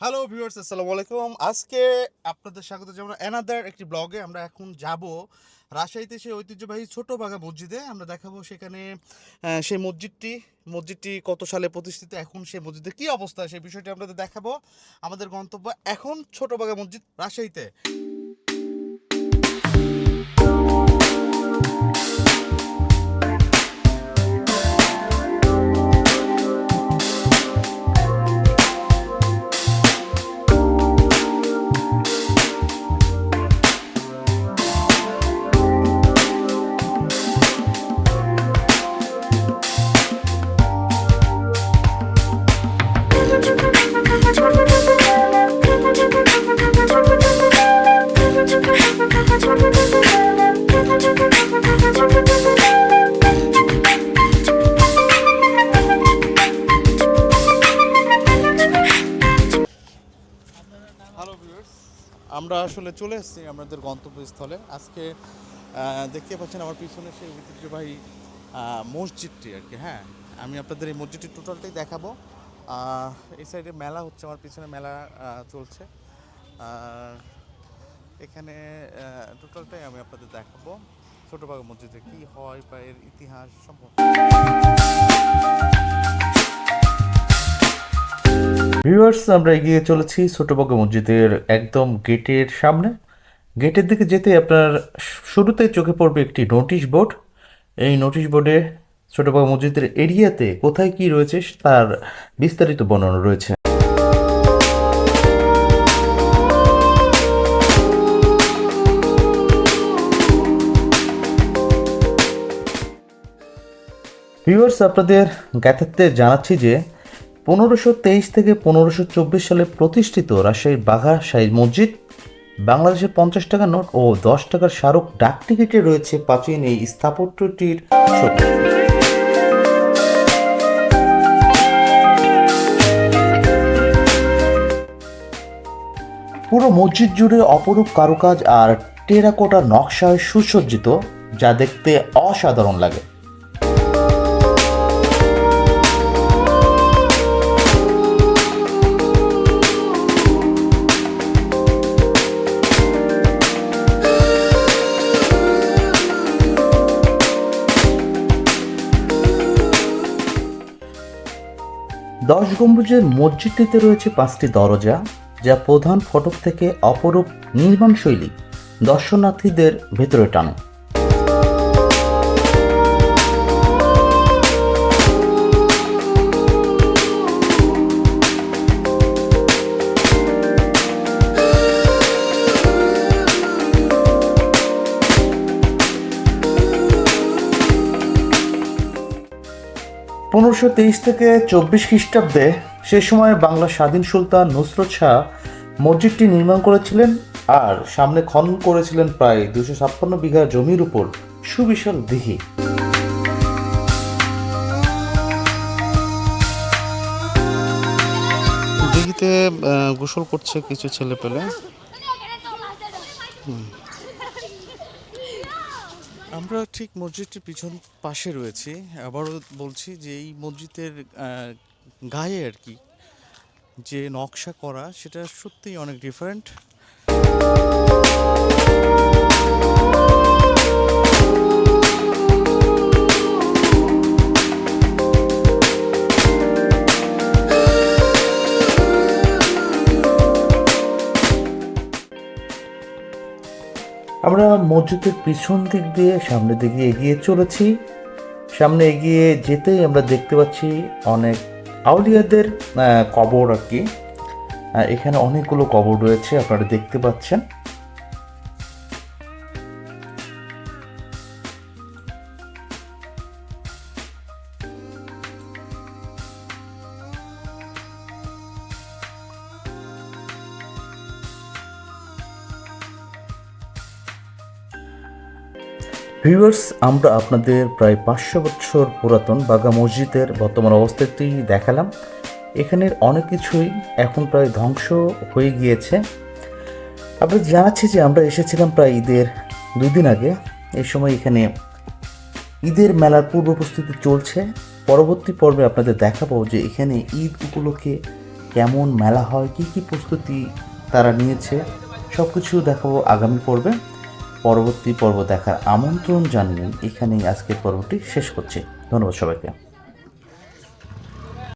Hello viewers আসসালামু আলাইকুম। আজকে আপনাদের স্বাগত যেমন অ্যানাদার একটি ব্লগে আমরা এখন যাব রাজশাহীতে সেই ঐতিহ্যবাহী ছোট বাগা মসজিদে। আমরা দেখাবো সেখানে সেই মসজিদটি মসজিদটি কত সালে প্রতিষ্ঠিত, এখন সেই মসজিদে কী অবস্থা, সেই বিষয়টি আপনাদের দেখাবো। আমাদের গন্তব্য এখন ছোট বাগা মসজিদ রাজশাহীতে। আমরা আসলে চলে এসেছি আমাদের গন্তব্যস্থলে। আজকে দেখতে পাচ্ছেন আমার পিছনে সেই ঐতিহ্যবাহী মসজিদটি আর কি হ্যাঁ। আমি আপনাদের এই মসজিদটি টোটালটাই দেখাবো। এই সাইডে মেলা হচ্ছে, আমার পিছনে মেলা চলছে। এখানে টোটালটাই আমি আপনাদের দেখাবো। ছোটোবাগ মসজিদে কী হয় বা এর ইতিহাস সম্পর্কে। ভিউয়ার্স আমরা এগিয়ে চলেছি ছোটবাগ মসজিদের একদম গেটের সামনে। গেটের দিকে যেতে আপনার শুরুতে চোখে পড়বে একটি নোটিশ বোর্ড এই নোটিশ বোর্ডে ছোটবাগ মসজিদের এরিয়াতে কোথায় কি রয়েছে তার বিস্তারিত বর্ণনা রয়েছে। ভিউয়ার্স আপনাদের জ্ঞাতার্থে জানাচ্ছি যে পনেরোশো তেইশ থেকে পনেরোশো চব্বিশ সালে প্রতিষ্ঠিত রাজশাহীর বাঘা শাহী মসজিদ বাংলাদেশের পঞ্চাশ টাকা নোট ও দশ টাকার স্মারক ডাক টিকিটে রয়েছে প্রাচীন এই স্থাপত্যটির ছবি। পুরো মসজিদ জুড়ে অপরূপ কারুকাজ আর টেরাকোটার নকশায় সুসজ্জিত, যা দেখতে অসাধারণ লাগে। দশ গম্বুজের মসজিদটিতে রয়েছে পাঁচটি দরজা, যা প্রধান ফটক থেকে অপরূপ নির্মাণ শৈলী দর্শনার্থীদের ভেতরে টানে। পনেরোশো তেইশ থেকে চব্বিশ খ্রিস্টাব্দে সে সময় বাংলা স্বাধীন সুলতান নুসরত শাহ মসজিদটি নির্মাণ করেছিলেন আর সামনে খনন করেছিলেন প্রায় দুশো ছাপ্পান্ন বিঘা জমির উপর। সুবিশাল দিঘি। দিঘিতে গোসল করছে কিছু ছেলে পেলে আমরা ঠিক মসজিদটির পিছন পাশে রয়েছি। আবারও বলছি যে এই মসজিদের গায়ে আর কি যে নকশা করা, সেটা সত্যিই অনেক ডিফারেন্ট আমরা মসজিদের পিছন দিক দিয়ে সামনের দিকে এগিয়ে চলেছি। সামনে এগিয়ে যেতেই আমরা দেখতে পাচ্ছি অনেক আউলিয়াদের কবর আর কি। এখানে অনেকগুলো কবর রয়েছে, আপনারা দেখতে পাচ্ছেন। ভিউয়ার্স আমরা আপনাদের প্রায় পাঁচশো বছর পুরাতন বাগা মসজিদের বর্তমান অবস্থাটি দেখালাম। এখানের অনেক কিছুই এখন প্রায় ধ্বংস হয়ে গিয়েছে। আপনাদের জানাচ্ছি যে আমরা এসেছিলাম প্রায় ঈদের দুই দিন আগে। এই সময় এখানে ঈদের মেলার পূর্ব প্রস্তুতি চলছে। পরবর্তী পর্বে আপনাদের দেখাবো যে এখানে ঈদ উপলক্ষে কেমন মেলা হয়, কী কী প্রস্তুতি তারা নিয়েছে। সব কিছু দেখাবো আগামী পর্বে। পরবর্তী পর্ব দেখার আমন্ত্রণ জানিয়ে এখানেই আজকের পর্বটি শেষ করছি। ধন্যবাদ সবাইকে।